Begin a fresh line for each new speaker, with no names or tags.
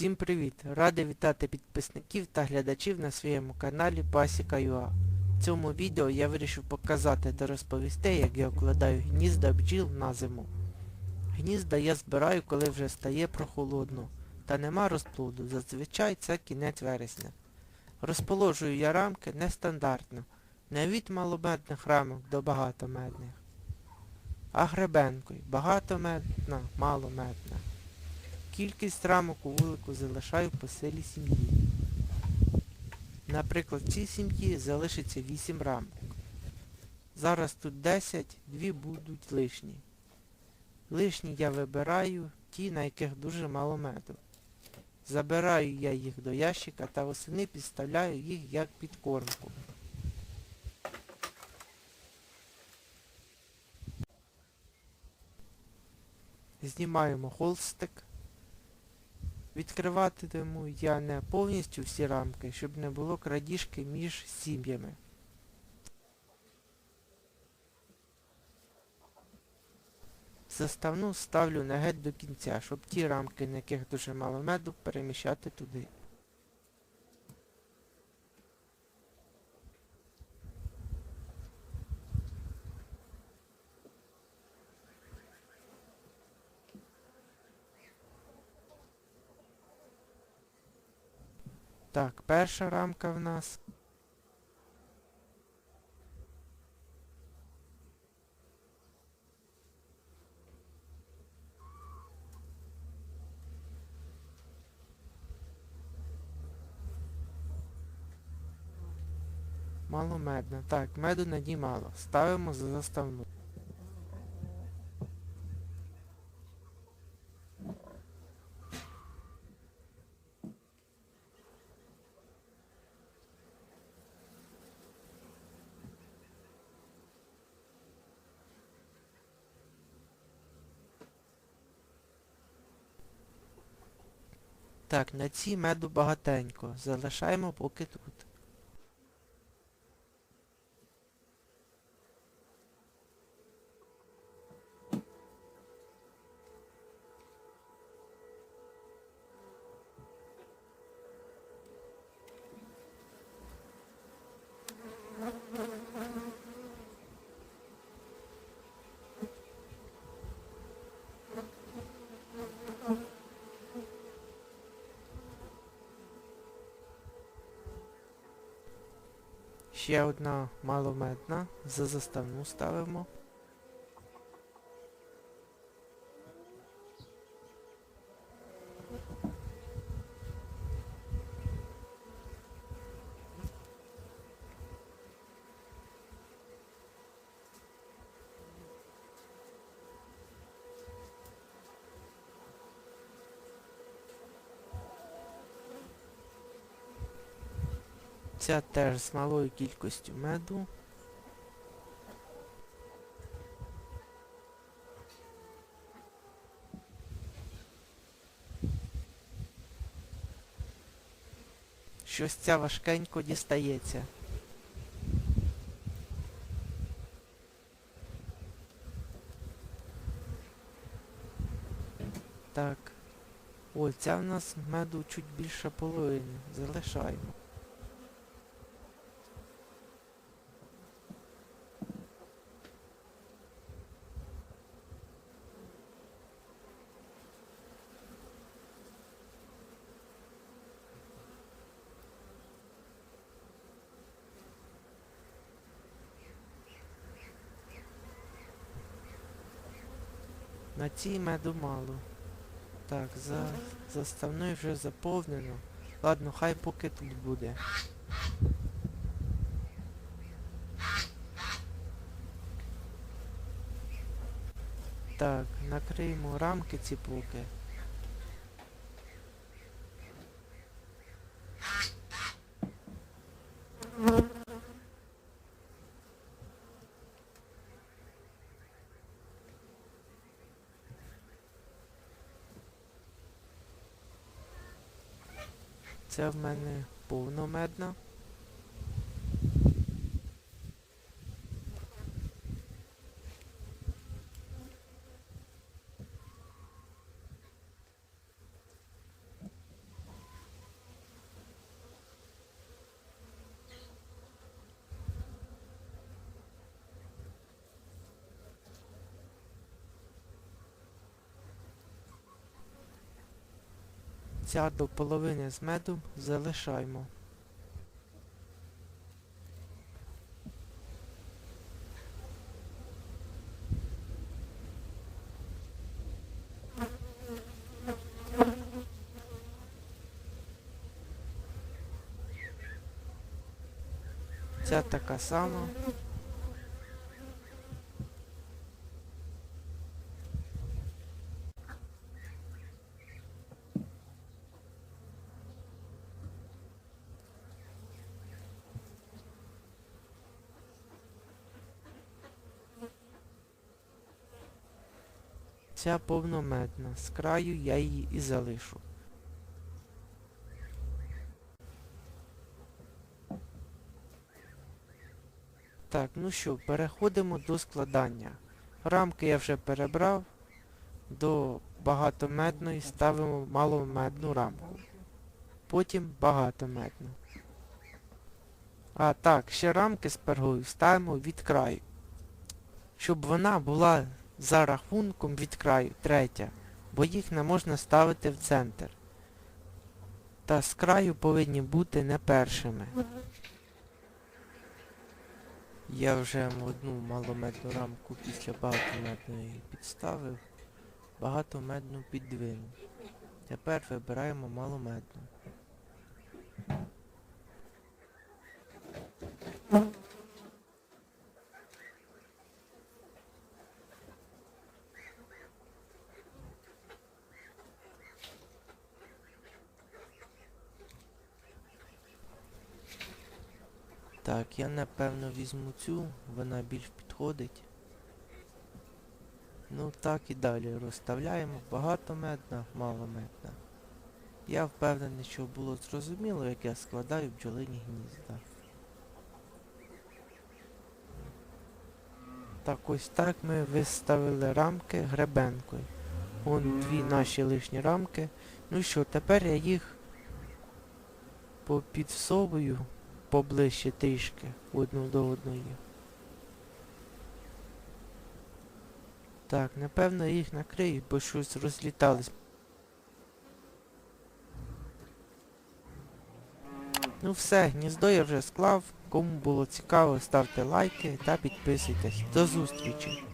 Всім привіт! Радий вітати підписників та глядачів на своєму каналі Пасіка.ua. В цьому відео я вирішив показати та розповісти, як я укладаю гнізда бджіл на зиму. Гнізда я збираю, коли вже стає прохолодно, та нема розплоду, зазвичай це кінець вересня. Розположую я рамки нестандартно, не від маломедних рамок до багатомедних, а гребенкою, багатомедна, маломедна. Кількість рамок у вулику залишаю по силі сім'ї. Наприклад, в цій сім'ї залишиться 8 рамок. Зараз тут 10, 2 будуть лишні. Лишні я вибираю ті, на яких дуже мало меду. Забираю я їх до ящика та восени підставляю їх як підкормку. Знімаємо холстик. Відкриватиму я не повністю всі рамки, щоб не було крадіжки між сім'ями. Заставну ставлю на геть до кінця, щоб ті рамки, на яких дуже мало меду, переміщати туди. Так, перша рамка в нас. Мало медна. Так, меду на дні мало. Ставимо за заставну. Так, на цій меду багатенько. Залишаємо поки тут. Ще одна малометна. За заставну ставимо. Ця теж з малою кількістю меду. Щось ця важкенько дістається. Так. Ой, ця в нас меду чуть більше половини. Залишаємо. На цій меду мало. Так, за заставною вже заповнено. Ладно, хай поки тут буде. Так, накриємо рамки ці поки. Це в мене повномедна. Яйця до половини з медом залишаємо. Ця така сама. Ця повномедна. З краю я її і залишу. Так, ну що, переходимо до складання. Рамки я вже перебрав. До багатомедної ставимо маломедну рамку. Потім багатомедну. А так, ще рамки з пергою ставимо від краю. Щоб вона була за рахунком від краю третя, бо їх не можна ставити в центр. Та з краю повинні бути не першими. Я вже одну маломедну рамку після багатомедної підставив, багатомедну піддвинув. Тепер вибираємо маломедну. Так, я напевно візьму цю, вона більш підходить. Ну так і далі розставляємо. Багатомедна, маломедна. Я впевнений, що було зрозуміло, як я складаю бджолині гнізда. Так ось так ми виставили рамки гребенкою. Вон дві наші лишні рамки. Ну що, тепер я їх попідсовую поближче трішки одну до одної. Так, напевно їх накрию, бо щось розлітались. Ну все, гніздо я вже склав. Кому було цікаво, ставте лайки та підписуйтесь. До зустрічі!